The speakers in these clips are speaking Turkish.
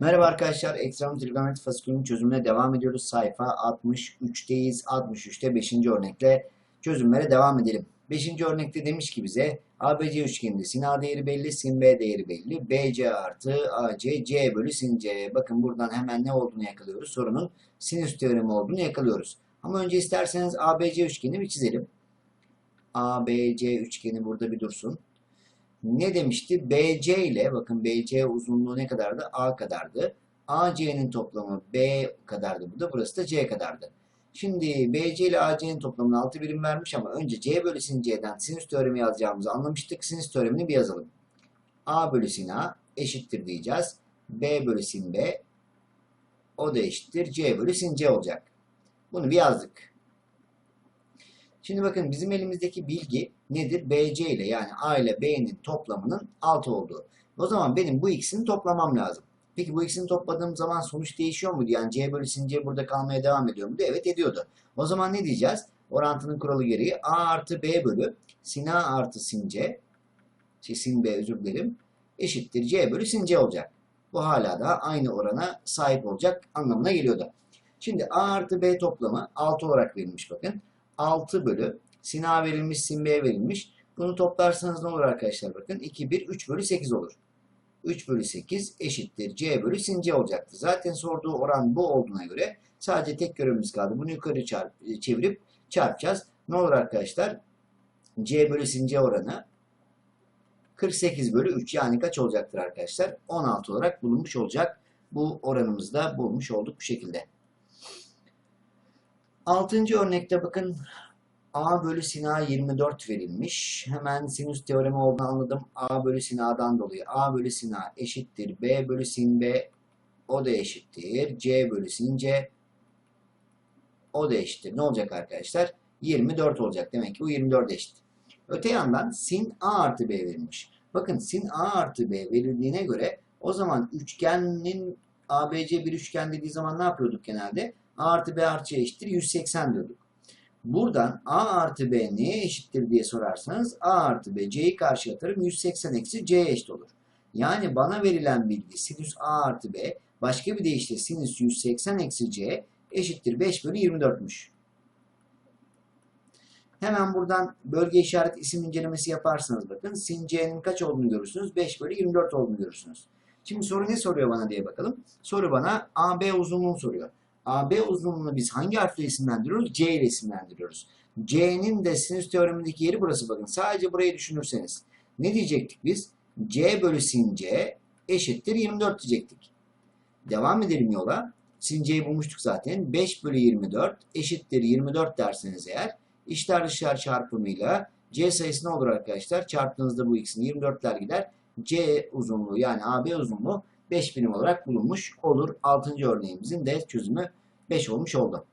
Merhaba arkadaşlar, Ekstrem Trigonometri fasikülünün çözümüne devam ediyoruz. Sayfa 63'teyiz. 63'te 5. örnekle çözümlere devam edelim. 5. örnekte demiş ki bize ABC üçgeninde sin A değeri belli, sin B değeri belli. BC artı AC, C bölü sin C. Bakın buradan hemen ne olduğunu yakalıyoruz. Sorunun sinüs teoremi olduğunu yakalıyoruz. Ama önce isterseniz ABC üçgeni bir çizelim. ABC üçgeni burada bir dursun ne demişti? BC ile bakın BC uzunluğu ne kadardı? A kadardı. AC'nin toplamı B kadardı burada. Burası da C kadardı. Şimdi BC ile AC'nin toplamını 6 birim vermiş ama önce C bölü sin C'den sinüs teoremi yazacağımızı anlamıştık. Sinüs teoremini bir yazalım. A bölü sin A eşittir diyeceğiz. B bölü sin B o da eşittir. C bölü sin C olacak. Bunu bir yazdık. Şimdi bakın bizim elimizdeki bilgi nedir? BC ile yani A ile B'nin toplamının 6 olduğu. O zaman benim bu ikisini toplamam lazım. Peki bu ikisini topladığım zaman sonuç değişiyor muydu? Yani C bölü sin C burada kalmaya devam ediyor muydu? Evet ediyordu. O zaman ne diyeceğiz? Orantının kuralı gereği A artı B bölü sin A artı sin C şey, sin B özür dilerim eşittir C bölü sin C olacak. Bu hala da aynı orana sahip olacak anlamına geliyordu. Şimdi A artı B toplamı 6 olarak verilmiş bakın. 6 bölü sin A verilmiş, sin B verilmiş. Bunu toplarsanız ne olur arkadaşlar bakın. 2, 1, 3 bölü 8 olur. 3 bölü 8 eşittir C bölü sin C olacaktı. Zaten sorduğu oran bu olduğuna göre sadece tek görevimiz kaldı. Bunu yukarı çarp, çevirip çarpacağız. Ne olur arkadaşlar? C bölü sin C oranı 48 bölü 3 yani kaç olacaktır arkadaşlar? 16 olarak bulunmuş olacak. Bu oranımızda bulmuş olduk bu şekilde. Altıncı örnekte bakın A bölü sin A 24 verilmiş. Hemen sinüs teoremi olduğunu anladım. A bölü sin A'dan dolayı A bölü sin A eşittir. B bölü sin B o da eşittir. C bölü sin C o da eşittir. Ne olacak arkadaşlar? 24 olacak. Demek ki bu 24 eşit. Öte yandan sin A artı B verilmiş. Bakın sin A artı B verildiğine göre o zaman üçgenin ABC bir üçgen dediği zaman ne yapıyorduk genelde? A artı B artı C eşittir 180 diyorduk. Buradan A artı B neye eşittir diye sorarsanız A artı B C'yi karşı atarım 180 eksi C'ye eşit olur. Yani bana verilen bilgi sinüs A artı B başka bir deyişle sinüs 180 eksi C eşittir 5 bölü 24'müş. Hemen buradan bölge işaret isim incelemesi yaparsanız bakın sin C'nin kaç olduğunu görürsünüz. 5 bölü 24 olduğunu görürsünüz. Şimdi soru ne soruyor bana diye bakalım. Soru bana AB uzunluğunu soruyor. AB uzunluğunu biz hangi harfle isimlendiriyoruz? C ile isimlendiriyoruz. C'nin de sinüs teoremindeki yeri burası bakın. Sadece burayı düşünürseniz. Ne diyecektik biz? C bölü sin C eşittir 24 diyecektik. Devam edelim yola. Sin C'yi bulmuştuk zaten. 5 bölü 24 eşittir 24 derseniz eğer içler dışlar çarpımıyla C sayısı ne olur arkadaşlar? Çarptığınızda bu ikisini 24'ler gider. C uzunluğu yani AB uzunluğu 5 birim olarak bulunmuş olur. 6. örneğimizin de çözümü 5 olmuş oldu.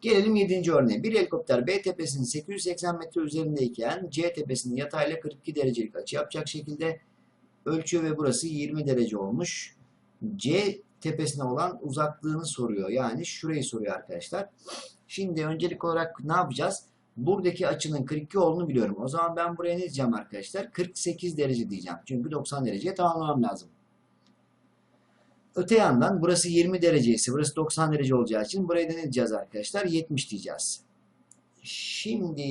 Gelelim 7. örneğe. Bir helikopter B tepesinin 880 metre üzerindeyken C tepesinin yatayla 42 derecelik açı yapacak şekilde ölçüyor ve burası 20 derece olmuş. C tepesine olan uzaklığını soruyor. Yani şurayı soruyor arkadaşlar. Şimdi öncelik olarak ne yapacağız? Buradaki açının 42 olduğunu biliyorum. O zaman ben buraya ne diyeceğim arkadaşlar? 48 derece diyeceğim. Çünkü 90 dereceye tamamlamam lazım. Öte yandan burası 20 derece ise burası 90 derece olacağı için buraya da ne diyeceğiz arkadaşlar? 70 diyeceğiz. Şimdi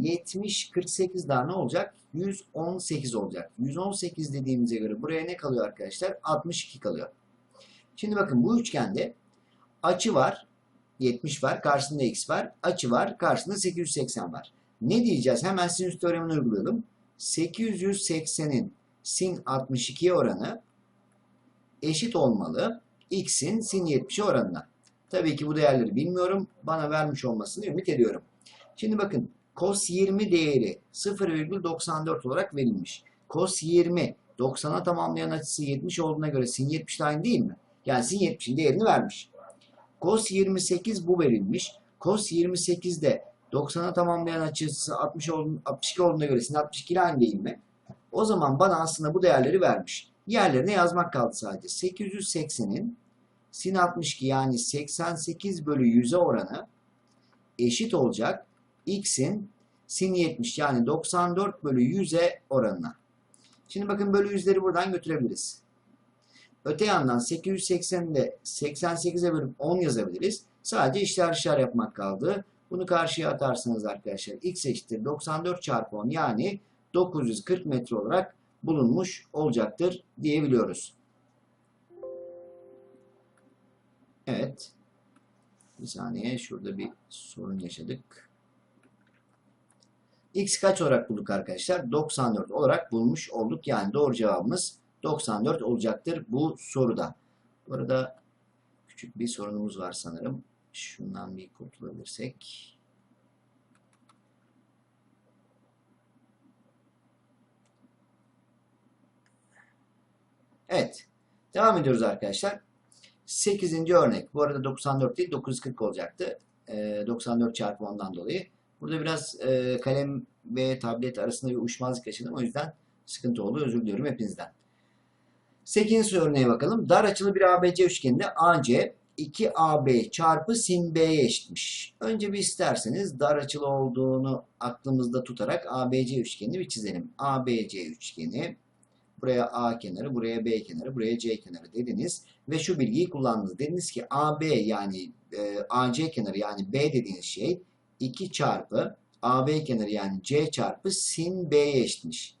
70 48 daha ne olacak? 118 olacak. 118 dediğimize göre buraya ne kalıyor arkadaşlar? 62 kalıyor. Şimdi bakın bu üçgende açı var. 70 var. Karşısında x var. Açı var. Karşısında 880 var. Ne diyeceğiz? Hemen sinüs teoremini uygulayalım. 880'in sin 62 oranı eşit olmalı x'in sin 70 oranına. Tabii ki bu değerleri bilmiyorum. Bana vermiş olmasını ümit ediyorum. Şimdi bakın cos 20 değeri 0,94 olarak verilmiş. Cos 20 90'a tamamlayan açısı 70 olduğuna göre sin 70 aynı değil mi? Yani sin 70'in değerini vermiş. Cos 28 bu verilmiş. Cos 28'de 90'a tamamlayan açısı 60 olduğunu, 62 olduğuna göre sin 62 ile aynı mi? O zaman bana aslında bu değerleri vermiş. Yerlerine yazmak kaldı sadece. 880'in sin 62 yani 88 bölü 100'e oranı eşit olacak. X'in sin 70 yani 94 bölü 100'e oranına. Şimdi bakın bölü yüzleri buradan götürebiliriz. Öte yandan 880'i de 88'e bölüp 10 yazabiliriz. Sadece işler dışlar yapmak kaldı. Bunu karşıya atarsınız arkadaşlar. X eşittir 94 çarpı 10 yani 940 metre olarak bulunmuş olacaktır diyebiliyoruz. Evet. Bir saniye şurada bir sorun yaşadık. X kaç olarak bulduk arkadaşlar? 94 olarak bulmuş olduk. Yani doğru cevabımız 94 olacaktır bu soruda. Bu arada küçük bir sorunumuz var sanırım. Şundan bir kurtulabilirsek. Evet. Devam ediyoruz arkadaşlar. 8. örnek. Bu arada 94 değil 940 olacaktı. Ee, 94 çarpı 10'dan dolayı. Burada biraz e, kalem ve tablet arasında bir uyuşmazlık yaşadım. O yüzden sıkıntı oldu. Özür diliyorum hepinizden. 8. örneğe bakalım. Dar açılı bir ABC üçgeninde AC 2AB çarpı sin B'ye eşitmiş. Önce bir isterseniz dar açılı olduğunu aklımızda tutarak ABC üçgenini bir çizelim. ABC üçgeni buraya A kenarı, buraya B kenarı, buraya C kenarı dediniz ve şu bilgiyi kullandınız. Dediniz ki AB yani e, AC kenarı yani B dediğiniz şey 2 çarpı AB kenarı yani C çarpı sin B'ye eşitmiş.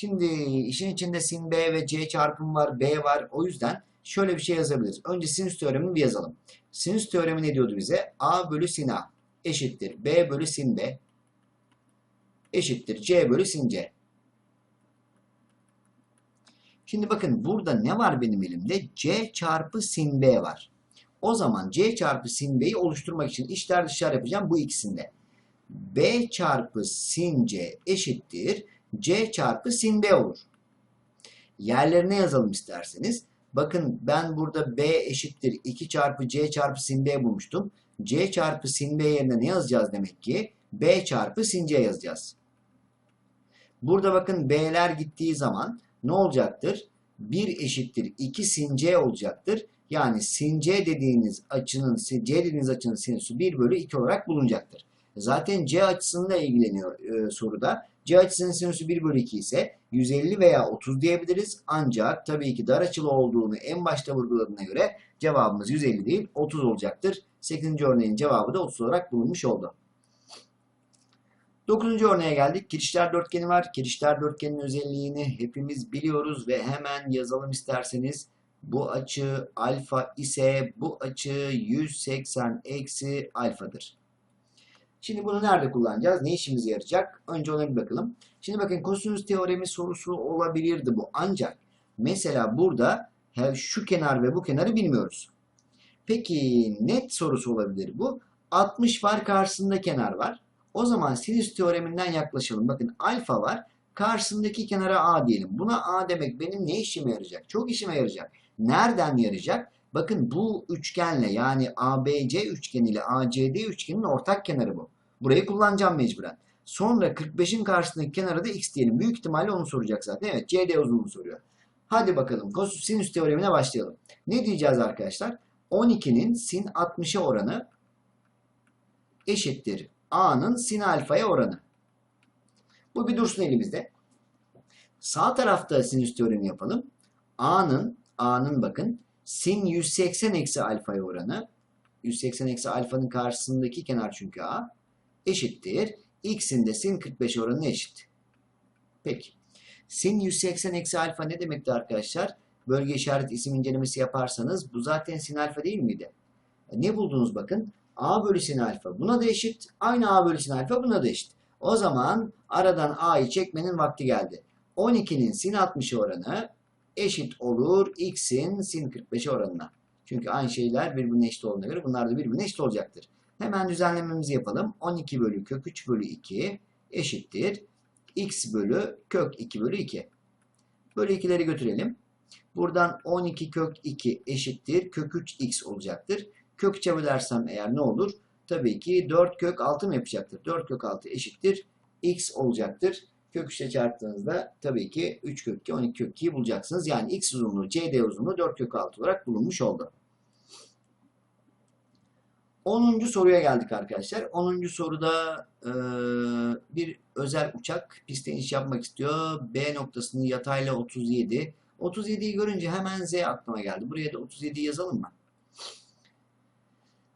Şimdi işin içinde sin B ve C çarpım var, B var. O yüzden şöyle bir şey yazabiliriz. Önce sinüs teoremini bir yazalım. Sinüs teoremi ne diyordu bize? A bölü sin A eşittir. B bölü sin B eşittir. C bölü sin C. Şimdi bakın burada ne var benim elimde? C çarpı sin B var. O zaman C çarpı sin B'yi oluşturmak için işler dışlar yapacağım bu ikisinde. B çarpı sin C eşittir. C çarpı sin B olur. Yerlerine yazalım isterseniz. Bakın ben burada B eşittir 2 çarpı C çarpı sin B bulmuştum. C çarpı sin B yerine ne yazacağız demek ki? B çarpı sin C yazacağız. Burada bakın B'ler gittiği zaman ne olacaktır? 1 eşittir 2 sin C olacaktır. Yani sin C dediğiniz açının, C dediğiniz açının sinüsü 1 bölü 2 olarak bulunacaktır. Zaten C açısıyla ilgileniyor e, soruda. C açısının sinüsü 1 bölü 2 ise 150 veya 30 diyebiliriz. Ancak tabii ki dar açılı olduğunu en başta vurguladığına göre cevabımız 150 değil 30 olacaktır. 8. örneğin cevabı da 30 olarak bulunmuş oldu. 9. örneğe geldik. Kirişler dörtgeni var. Kirişler dörtgenin özelliğini hepimiz biliyoruz ve hemen yazalım isterseniz. Bu açı alfa ise bu açı 180 eksi alfadır. Şimdi bunu nerede kullanacağız? Ne işimize yarayacak? Önce ona bir bakalım. Şimdi bakın kosinüs teoremi sorusu olabilirdi bu. Ancak mesela burada şu kenar ve bu kenarı bilmiyoruz. Peki net sorusu olabilir bu. 60 var karşısında kenar var. O zaman sinüs teoreminden yaklaşalım. Bakın alfa var. Karşısındaki kenara A diyelim. Buna A demek benim ne işime yarayacak? Çok işime yarayacak. Nereden yarayacak? Bakın bu üçgenle yani ABC üçgeni ile ACD üçgeninin ortak kenarı bu. Burayı kullanacağım mecburen. Sonra 45'in karşısındaki kenara da x diyelim. Büyük ihtimalle onu soracak zaten. Evet CD uzunluğu soruyor. Hadi bakalım kosinüs sinüs teoremine başlayalım. Ne diyeceğiz arkadaşlar? 12'nin sin 60'a oranı eşittir. A'nın sin alfaya oranı. Bu bir dursun elimizde. Sağ tarafta sinüs teoremi yapalım. A'nın A'nın bakın sin 180 eksi alfaya oranı 180 eksi alfanın karşısındaki kenar çünkü A eşittir. X'in de sin 45 oranı eşit. Peki. Sin 180 eksi alfa ne demekti arkadaşlar? Bölge işaret isim incelemesi yaparsanız bu zaten sin alfa değil miydi? E ne buldunuz bakın? A bölü sin alfa buna da eşit. Aynı A bölü sin alfa buna da eşit. O zaman aradan A'yı çekmenin vakti geldi. 12'nin sin 60 oranı eşit olur x'in sin 45 oranına. Çünkü aynı şeyler birbirine eşit olduğuna göre bunlar da birbirine eşit olacaktır. Hemen düzenlememizi yapalım. 12 bölü kök 3 bölü 2 eşittir. x bölü kök 2 bölü 2. Bölü 2'leri götürelim. Buradan 12 kök 2 eşittir. Kök 3x olacaktır. Kök 3'e bölersem eğer ne olur? Tabii ki 4 kök 6 mı yapacaktır? 4 kök 6 eşittir. x olacaktır. Kök 3'e çarptığınızda tabii ki 3 kök 2, 12 kök 2'yi bulacaksınız. Yani x uzunluğu, cd uzunluğu 4 kök 6 olarak bulunmuş oldu. 10. soruya geldik arkadaşlar. 10. soruda e, bir özel uçak pistte iniş yapmak istiyor. B noktasını yatayla 37, 37'yi görünce hemen Z aklıma geldi. Buraya da 37 yazalım mı?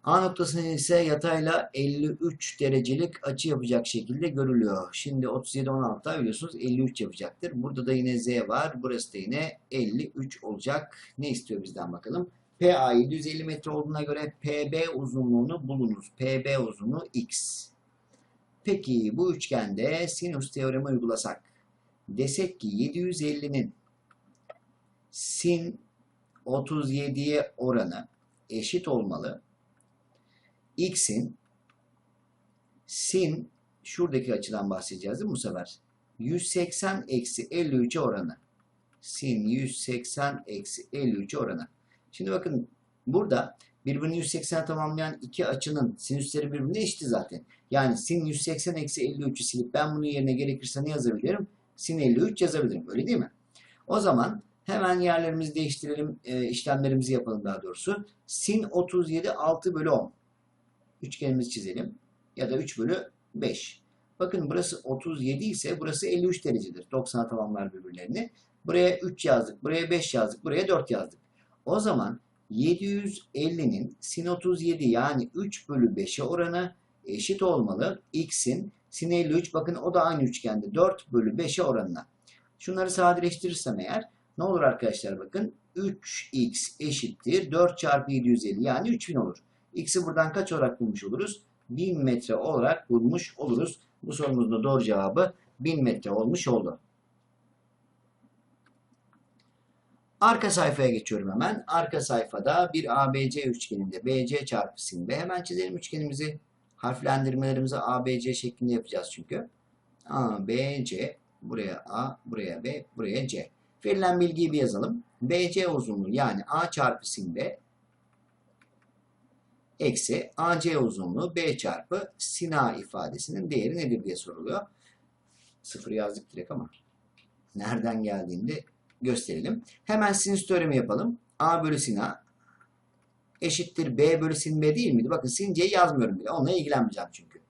A noktasının ise yatayla 53 derecelik açı yapacak şekilde görülüyor. Şimdi 37 16 biliyorsunuz 53 yapacaktır. Burada da yine Z var. Burası da yine 53 olacak. Ne istiyor bizden bakalım? PA 750 metre olduğuna göre PB uzunluğunu bulunuz. PB uzunluğu X. Peki bu üçgende sinüs teoremi uygulasak. Desek ki 750'nin sin 37'ye oranı eşit olmalı. X'in sin şuradaki açıdan bahsedeceğiz değil mi bu sefer? 180 eksi 53'e oranı. Sin 180 eksi 53'e oranı. Şimdi bakın burada birbirini 180 tamamlayan iki açının sinüsleri birbirine eşit zaten. Yani sin 180 eksi 53'ü silip ben bunun yerine gerekirse ne yazabilirim? Sin 53 yazabilirim. Öyle değil mi? O zaman hemen yerlerimizi değiştirelim. e, işlemlerimizi yapalım daha doğrusu. Sin 37 6 bölü 10. Üçgenimizi çizelim. Ya da 3 bölü 5. Bakın burası 37 ise burası 53 derecedir. 90'a tamamlar birbirlerini. Buraya 3 yazdık. Buraya 5 yazdık. Buraya 4 yazdık. O zaman 750'nin sin 37 yani 3 bölü 5'e oranı eşit olmalı. X'in sin 53 bakın o da aynı üçgende 4 bölü 5'e oranına. Şunları sadeleştirirsem eğer ne olur arkadaşlar bakın 3x eşittir 4 çarpı 750 yani 3000 olur. X'i buradan kaç olarak bulmuş oluruz? 1000 metre olarak bulmuş oluruz. Bu sorumuzun doğru cevabı 1000 metre olmuş oldu. Arka sayfaya geçiyorum hemen. Arka sayfada bir ABC üçgeninde BC çarpı sin B. Hemen çizelim üçgenimizi. Harflendirmelerimizi ABC şeklinde yapacağız çünkü. ABC, buraya A, buraya B, buraya C. Verilen bilgiyi bir yazalım. BC uzunluğu yani A çarpı sin B eksi AC uzunluğu B çarpı sin A ifadesinin değeri nedir diye soruluyor. Sıfır yazdık direkt ama nereden geldiğini de gösterelim. Hemen sinüs teoremi yapalım. A bölü sin A eşittir B bölü sin B değil miydi? Bakın sin C'yi yazmıyorum bile. Onunla ilgilenmeyeceğim çünkü.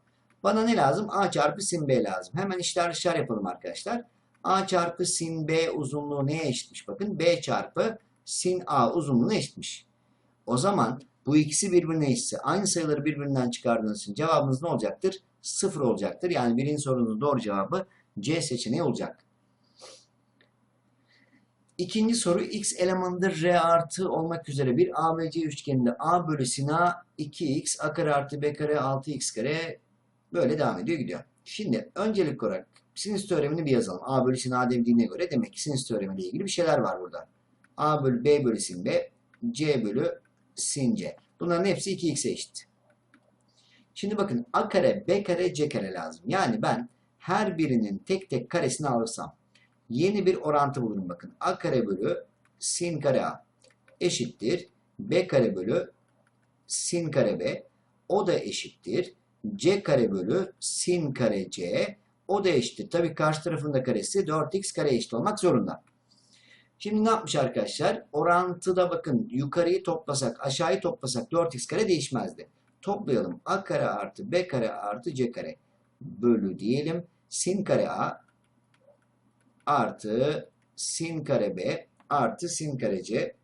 Bana ne lazım? A çarpı sin B lazım. Hemen işler işler yapalım arkadaşlar. A çarpı sin B uzunluğu neye eşitmiş? Bakın B çarpı sin A uzunluğuna eşitmiş. O zaman bu ikisi birbirine eşitse aynı sayıları birbirinden çıkardığınız için cevabınız ne olacaktır? Sıfır olacaktır. Yani birinci sorunun doğru cevabı C seçeneği olacak. İkinci soru x elemanında r artı olmak üzere bir ABC üçgeninde a bölü sin a 2x a kare artı b kare 6x kare böyle devam ediyor gidiyor. Şimdi öncelik olarak sinüs teoremini bir yazalım. a bölü sin a dediğine göre demek ki sinüs teoremiyle ilgili bir şeyler var burada. a bölü b bölü sin b c bölü sin c. Bunların hepsi 2x'e eşit. Şimdi bakın a kare b kare c kare lazım. Yani ben her birinin tek tek karesini alırsam yeni bir orantı bulurum bakın. A kare bölü sin kare A eşittir. B kare bölü sin kare B o da eşittir. C kare bölü sin kare C o da eşittir. Tabi karşı tarafın da karesi 4x kare eşit olmak zorunda. Şimdi ne yapmış arkadaşlar? Orantıda bakın yukarıyı toplasak aşağıyı toplasak 4x kare değişmezdi. Toplayalım. A kare artı B kare artı C kare bölü diyelim. Sin kare A artı sin kare b artı sin kare c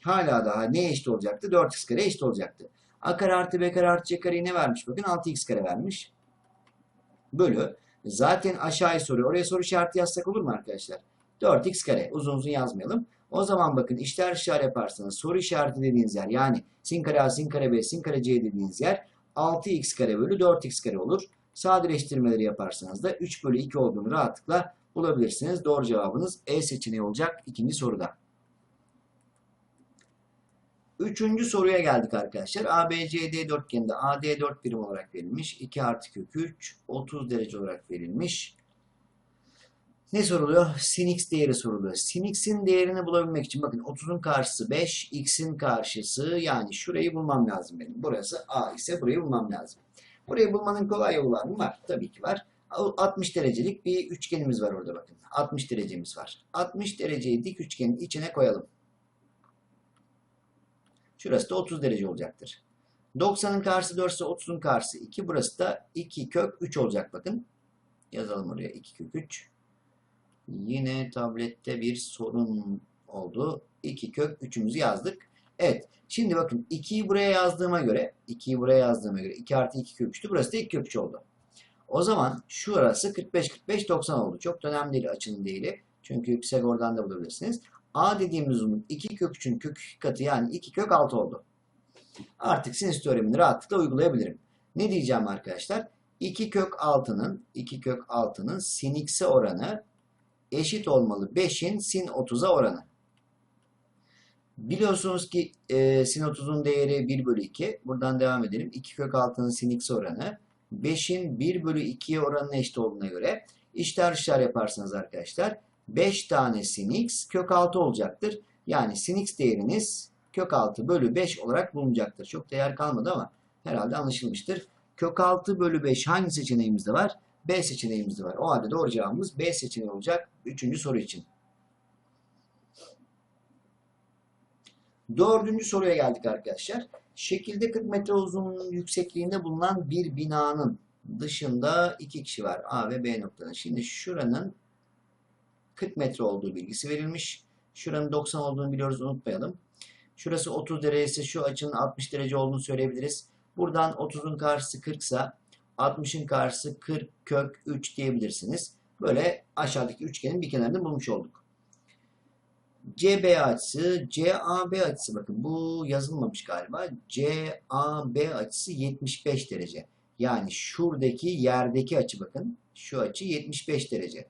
hala daha ne eşit olacaktı? 4x kare eşit olacaktı. A kare artı b kare artı c kareyi ne vermiş? Bakın 6x kare vermiş. Bölü. Zaten aşağıya soruyor. Oraya soru işareti yazsak olur mu arkadaşlar? 4x kare. Uzun uzun yazmayalım. O zaman bakın işler işaret yaparsanız soru işareti dediğiniz yer yani sin kare a, sin kare b, sin kare c dediğiniz yer 6x kare bölü 4x kare olur. Sadeleştirmeleri yaparsanız da 3 bölü 2 olduğunu rahatlıkla bulabilirsiniz. Doğru cevabınız E seçeneği olacak ikinci soruda. Üçüncü soruya geldik arkadaşlar. ABCD dörtgeninde AD 4 birim olarak verilmiş. 2 artı kök 3 30 derece olarak verilmiş. Ne soruluyor? Sin x değeri soruluyor. Sin x'in değerini bulabilmek için bakın 30'un karşısı 5, x'in karşısı yani şurayı bulmam lazım benim. Burası A ise burayı bulmam lazım. Burayı bulmanın kolay yolu var mı? Var. Tabii ki var. 60 derecelik bir üçgenimiz var orada bakın. 60 derecemiz var. 60 dereceyi dik üçgenin içine koyalım. Şurası da 30 derece olacaktır. 90'ın karşısı 4 ise 30'un karşısı 2. Burası da 2 kök 3 olacak bakın. Yazalım oraya 2 kök 3. Yine tablette bir sorun oldu. 2 kök 3'ümüzü yazdık. Evet. Şimdi bakın 2'yi buraya yazdığıma göre 2'yi buraya yazdığıma göre 2 artı 2 kök 3'tü. Burası da 2 kök 3 oldu. O zaman şurası 45 45 90 oldu. Çok önemli değil açının değeri. Çünkü Pisagor'dan da bulabilirsiniz. A dediğimiz uzunluk 2 kök 3'ün kök 2 katı yani 2 kök 6 oldu. Artık sinüs teoremini rahatlıkla uygulayabilirim. Ne diyeceğim arkadaşlar? 2 kök 6'nın 2 kök 6'nın sin oranı eşit olmalı 5'in sin 30'a oranı. Biliyorsunuz ki e, sin 30'un değeri 1 bölü 2. Buradan devam edelim. 2 kök 6'nın sin x oranı 5'in 1 bölü 2'ye oranına eşit olduğuna göre işler işler yaparsanız arkadaşlar 5 tane sin x kök 6 olacaktır. Yani sin x değeriniz kök 6 bölü 5 olarak bulunacaktır. Çok değer kalmadı ama herhalde anlaşılmıştır. Kök 6 bölü 5 hangi seçeneğimizde var? B seçeneğimizde var. O halde doğru cevabımız B seçeneği olacak. Üçüncü soru için. Dördüncü soruya geldik arkadaşlar. Şekilde 40 metre uzunluğunun yüksekliğinde bulunan bir binanın dışında iki kişi var. A ve B noktalarında. Şimdi şuranın 40 metre olduğu bilgisi verilmiş. Şuranın 90 olduğunu biliyoruz unutmayalım. Şurası 30 derece ise şu açının 60 derece olduğunu söyleyebiliriz. Buradan 30'un karşısı 40 ise 60'ın karşısı 40 kök 3 diyebilirsiniz. Böyle aşağıdaki üçgenin bir kenarını bulmuş olduk. CB açısı, CAB açısı bakın bu yazılmamış galiba. CAB açısı 75 derece. Yani şuradaki yerdeki açı bakın. Şu açı 75 derece.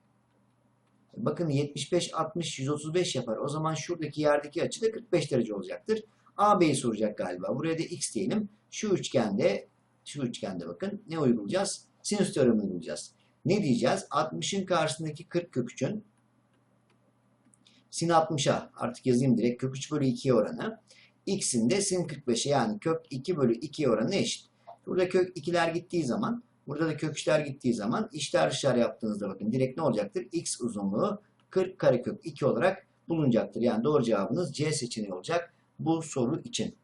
Bakın 75, 60, 135 yapar. O zaman şuradaki yerdeki açı da 45 derece olacaktır. AB'yi soracak galiba. Buraya da x diyelim. Şu üçgende, şu üçgende bakın ne uygulayacağız? Sinüs teoremi uygulayacağız. Ne diyeceğiz? 60'ın karşısındaki 40 kök 3'ün sin 60'a artık yazayım direkt kök 3 bölü 2'ye oranı. X'in de sin 45'e yani kök 2 bölü 2'ye oranı eşit. Burada kök 2'ler gittiği zaman burada da kök 3'ler gittiği zaman işler dışlar yaptığınızda bakın direkt ne olacaktır? X uzunluğu 40 karekök 2 olarak bulunacaktır. Yani doğru cevabınız C seçeneği olacak bu soru için.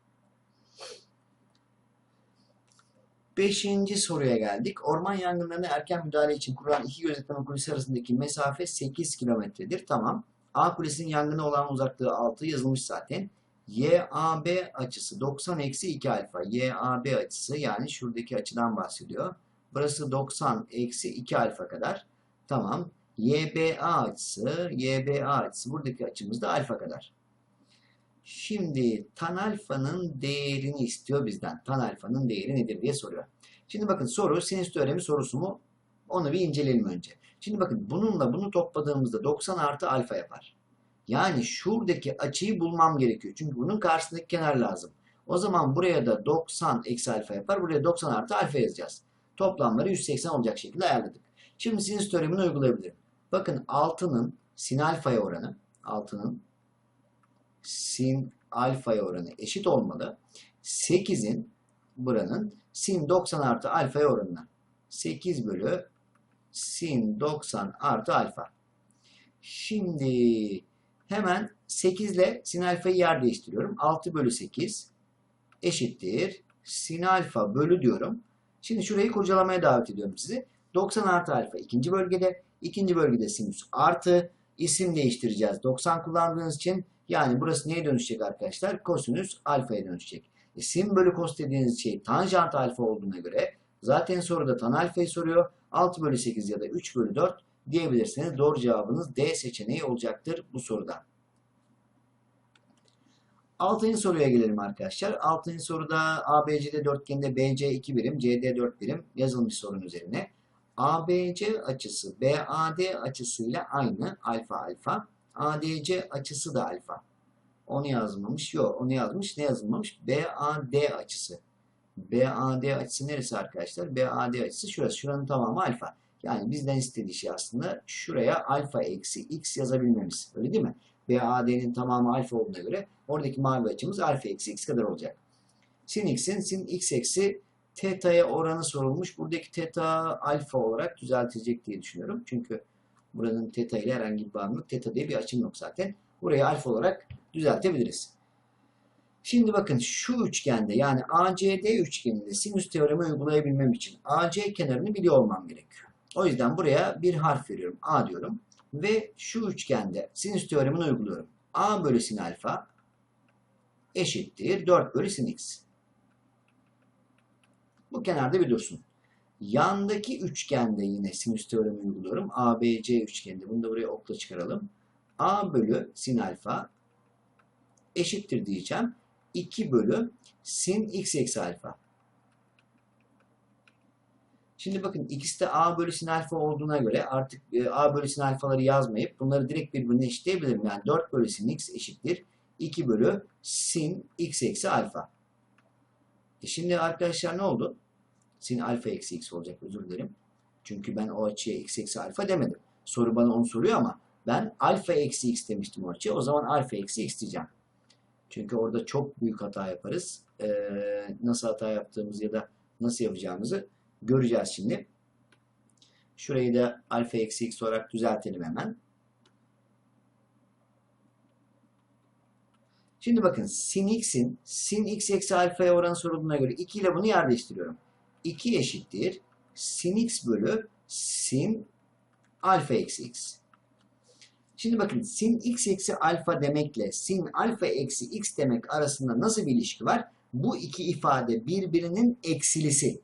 Beşinci soruya geldik. Orman yangınlarına erken müdahale için kurulan iki gözetleme kulesi arasındaki mesafe 8 kilometredir. Tamam. A kulesinin yangına olan uzaklığı 6 yazılmış zaten. YAB açısı 90 eksi 2 alfa. YAB açısı yani şuradaki açıdan bahsediyor. Burası 90 eksi 2 alfa kadar. Tamam. YBA açısı, YBA açısı buradaki açımız da alfa kadar. Şimdi tan alfanın değerini istiyor bizden. Tan alfanın değeri nedir diye soruyor. Şimdi bakın soru sinüs teoremi sorusu mu? Onu bir inceleyelim önce. Şimdi bakın bununla bunu topladığımızda 90 artı alfa yapar. Yani şuradaki açıyı bulmam gerekiyor. Çünkü bunun karşısındaki kenar lazım. O zaman buraya da 90 eksi alfa yapar. Buraya 90 artı alfa yazacağız. Toplamları 180 olacak şekilde ayarladık. Şimdi sinüs teoremini uygulayabilirim. Bakın 6'nın sin alfaya oranı 6'nın sin alfaya oranı eşit olmalı. 8'in buranın sin 90 artı alfaya oranına. 8 bölü sin 90 artı alfa. Şimdi hemen 8 ile sin alfayı yer değiştiriyorum. 6 bölü 8 eşittir. Sin alfa bölü diyorum. Şimdi şurayı kurcalamaya davet ediyorum sizi. 90 artı alfa ikinci bölgede. ikinci bölgede sinüs artı. isim değiştireceğiz. 90 kullandığınız için yani burası neye dönüşecek arkadaşlar? Kosinüs alfaya dönüşecek. E, sin bölü kos dediğiniz şey tanjant alfa olduğuna göre zaten soruda tan alfayı soruyor. 6 bölü 8 ya da 3 bölü 4 diyebilirsiniz. Doğru cevabınız D seçeneği olacaktır bu soruda. Altıncı soruya gelelim arkadaşlar. Altıncı soruda ABCD dörtgeninde BC 2 birim, CD 4 birim yazılmış sorun üzerine. ABC açısı BAD açısıyla aynı alfa alfa. ADC açısı da alfa. Onu yazmamış. Yok onu yazmış. Ne yazılmamış? BAD açısı. BAD açısı neresi arkadaşlar? BAD açısı şurası. Şuranın tamamı alfa. Yani bizden istediği şey aslında şuraya alfa eksi x yazabilmemiz. Öyle değil mi? BAD'nin tamamı alfa olduğuna göre oradaki mavi açımız alfa eksi x kadar olacak. Sin x'in sin x eksi teta'ya oranı sorulmuş. Buradaki teta alfa olarak düzeltilecek diye düşünüyorum. Çünkü buranın teta ile herhangi bir bağımlılık. Teta diye bir açım yok zaten. Burayı alfa olarak düzeltebiliriz. Şimdi bakın şu üçgende yani ACD üçgeninde sinüs teoremi uygulayabilmem için AC kenarını biliyor olmam gerekiyor. O yüzden buraya bir harf veriyorum. A diyorum. Ve şu üçgende sinüs teoremini uyguluyorum. A bölü sin alfa eşittir 4 bölü sin x. Bu kenarda bir dursun. Yandaki üçgende yine sinüs teoremi uyguluyorum. ABC üçgeninde. Bunu da buraya okla çıkaralım. A bölü sin alfa eşittir diyeceğim. 2 bölü sin x eksi alfa. Şimdi bakın ikisi de a bölü sin alfa olduğuna göre artık e, a bölü sin alfaları yazmayıp bunları direkt birbirine eşitleyebilirim. Yani 4 bölü sin x eşittir 2 bölü sin x eksi alfa. E şimdi arkadaşlar ne oldu? Sin alfa eksi x olacak özür dilerim. Çünkü ben o açıya x eksi alfa demedim. Soru bana onu soruyor ama ben alfa eksi x demiştim o açıya. O zaman alfa eksi x diyeceğim. Çünkü orada çok büyük hata yaparız. Ee, nasıl hata yaptığımızı ya da nasıl yapacağımızı göreceğiz şimdi. Şurayı da alfa eksi x olarak düzeltelim hemen. Şimdi bakın sin x'in sin x eksi alfaya oranı sorulduğuna göre 2 ile bunu yer değiştiriyorum. 2 eşittir sin x bölü sin alfa eksi x. Şimdi bakın sin x eksi alfa demekle sin alfa eksi x demek arasında nasıl bir ilişki var? Bu iki ifade birbirinin eksilisi.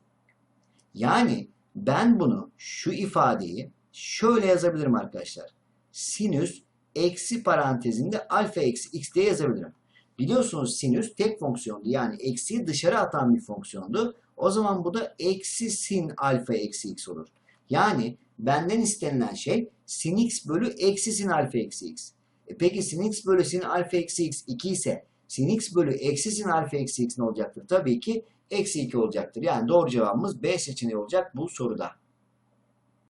Yani ben bunu şu ifadeyi şöyle yazabilirim arkadaşlar. Sinüs eksi parantezinde alfa eksi x diye yazabilirim. Biliyorsunuz sinüs tek fonksiyondu. Yani eksiyi dışarı atan bir fonksiyondu. O zaman bu da eksi sin alfa eksi x olur. Yani benden istenilen şey sin x bölü eksi sin alfa eksi x. E peki sin x bölü sin alfa eksi x 2 ise sin x bölü eksi sin alfa eksi x ne olacaktır? Tabii ki eksi 2 olacaktır. Yani doğru cevabımız B seçeneği olacak bu soruda.